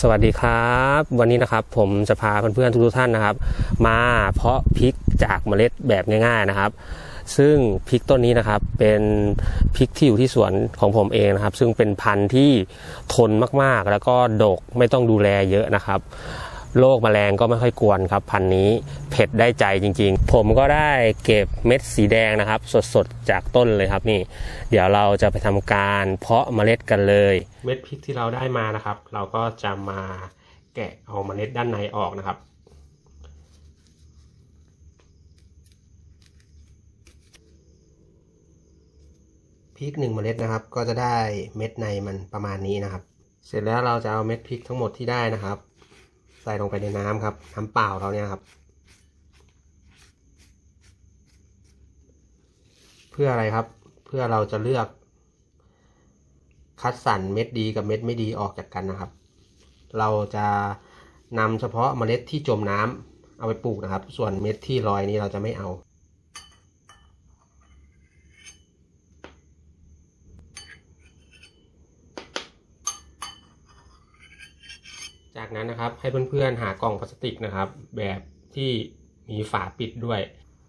สวัสดีครับ วันนี้นะครับผมจะพาเพื่อนๆทุกๆท่านนะครับ มาเพาะพริกจากเมล็ดแบบง่าย ๆนะครับ ซึ่งพริกต้นนี้นะครับเป็นพริกที่อยู่ที่สวนของผมเองนะครับ ซึ่งเป็นพันธุ์ที่ทนมากๆ แล้วก็ดกไม่ต้องดูแลเยอะนะครับ โรคแมลงก็ไม่ค่อยกวนครับ พันธุ์นี้เผ็ดได้ใจจริงๆ ผมก็ได้เก็บเม็ดสีแดงนะครับ สดๆจากต้นเลยครับนี่ เดี๋ยวเราจะไปทำการเพาะเมล็ดกันเลย เม็ดพริกที่เราได้มานะครับ เราก็จะมาแกะเอาเมล็ดด้านในออกนะครับพริกหนึ่งเมล็ดนะครับ ก็จะได้เม็ดในมันประมาณนี้นะครับ เสร็จแล้วเราจะเอาเม็ดพริกทั้งหมดที่ได้นะครับ ใส่ลงไปในน้ำครับน้ำเปล่าเราเนี่ยครับ เพื่ออะไรครับ เพื่อเราจะเลือก คัดสรรเม็ดดีกับเม็ดไม่ดีออกจากกันนะครับ เราจะนำเฉพาะเมล็ดที่จมน้ำเอาไปปลูกนะครับ ส่วนเม็ดที่ลอยนี้เราจะไม่เอา จากนั้นนะครับให้เพื่อนๆหากล่องพลาสติกนะครับ แบบที่มีฝาปิดด้วย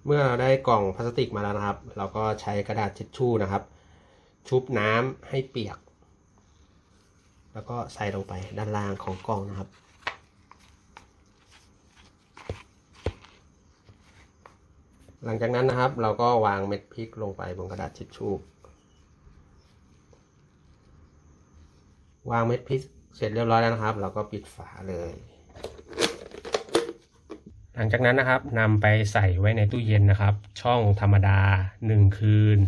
เมื่อเราได้กล่องพลาสติกมาแล้วนะครับ เราก็ใช้กระดาษทิชชู่นะครับ ชุบน้ำให้เปียก แล้วก็ใส่ลงไปด้านล่างของกล่องนะครับหลังจากนั้นนะครับ เราก็วางเม็ดพริกลงไปบนกระดาษทิชชู่วางเม็ดพริก เสร็จเรียบร้อยแล้วนะครับ เราก็ปิดฝาเลย หลังจากนั้นนะครับนำไปใส่ไว้ในตู้เย็นนะครับ ช่องธรรมดา 1 คืน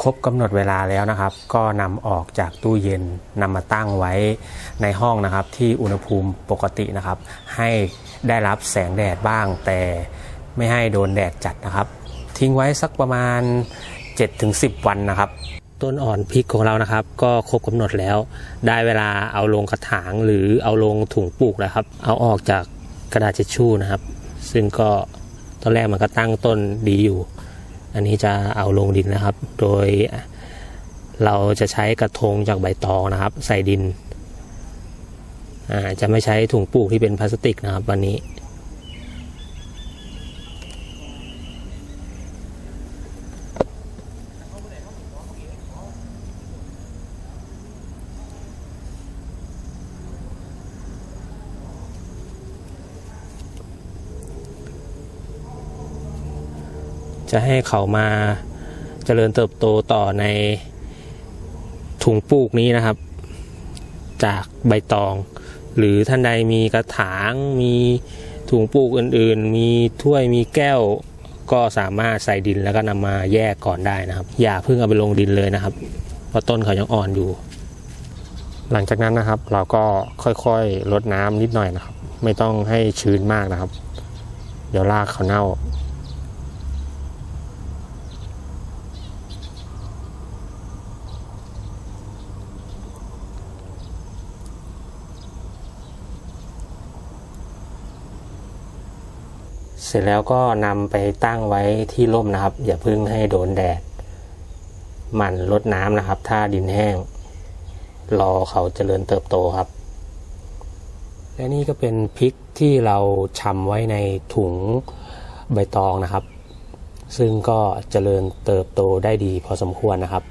ครบกำหนดเวลาแล้วนะครับ ก็นำออกจากตู้เย็นนำมาตั้งไว้ในห้องนะครับ ที่อุณหภูมิปกตินะครับ ให้ได้รับแสงแดดบ้าง แต่ไม่ให้โดนแดดจัดนะครับ ทิ้งไว้สักประมาณ 7-10 วันนะครับ ต้นอ่อนพริกของเรานะครับ ก็ครบกำหนดแล้ว ได้เวลาเอาลงกระถางหรือเอาลงถุงปลูกแล้วครับ เอาออกจากกระดาษทิชชู่นะครับ ซึ่งก็ตอนแรกมันก็ตั้งต้นดีอยู่ อันนี้จะเอาลงดินนะครับ โดยเราจะใช้กระทงจากใบตองนะครับ ใส่ดินจะไม่ใช้ถุงปลูกที่เป็นพลาสติกนะครับ วันนี้ จะให้เขามาเจริญเติบโตต่อในถุงปลูกนี้นะครับ จากใบตอง หรือท่านใดมีกระถางมีถุงปลูกอื่นๆ มีถ้วยมีแก้วก็สามารถใส่ดินแล้วก็นำมาแยกก่อนได้นะครับ อย่าเพิ่งเอาไปลงดินเลยนะครับ เพราะต้นเขายังอ่อนอยู่ หลังจากนั้นนะครับ เราก็ค่อยๆลดน้ำนิดหน่อยนะครับ ไม่ต้องให้ชื้นมากนะครับ เดี๋ยวรากเขาเน่า สร็จแล้วก็นำไปตั้งไว้ที่ร่มนะครับ อย่าเพึ่งให้โดนแดดหมั่นลดน้ำนะครับ ถ้าดินแห้ง รอเขาเจริญเติบโตครับ และนี่ก็เป็นพริกที่เราชำไว้ในถุงใบตองนะครับ ซึ่งก็เจริญเติบโตได้ดีพอสมควรนะครับ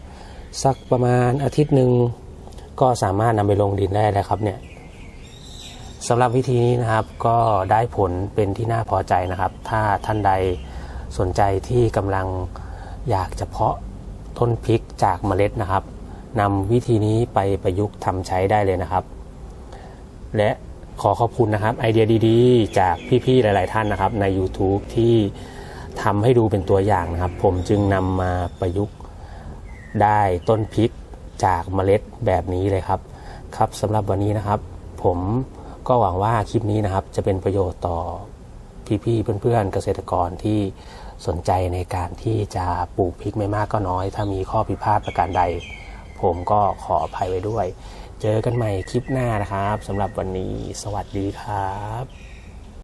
สักประมาณอาทิตย์หนึ่งก็สามารถนำไปลงดินได้แล้วครับเนี่ย สำหรับวิธีนี้นะครับก็ได้ผลเป็นที่น่าพอใจนะครับ ถ้าท่านใดสนใจที่กำลังอยากจะเพาะต้นพริกจากเมล็ดนะครับนำวิธีนี้ไปประยุกต์ทำใช้ได้เลยนะครับ และขอขอบคุณนะครับ ไอเดียดีๆ จากพี่ๆหลาย ๆ ท่านนะครับ ใน YouTube ที่ทำให้ดูเป็นตัวอย่างนะครับ ผมจึงนำมาประยุกต์ได้ต้นพริกจากเมล็ดแบบนี้เลยครับ ครับสำหรับวันนี้นะครับ ผม ก็หวังว่าคลิปนี้นะครับจะเป็นประโยชน์ต่อพี่ๆเพื่อนๆเกษตรกรที่สนใจในการที่จะปลูกพริกไม่มากก็น้อย ถ้ามีข้อผิดพลาดประการใด ผมก็ขออภัยไว้ด้วย เจอกันใหม่คลิปหน้านะครับสำหรับวันนี้ สวัสดีครับ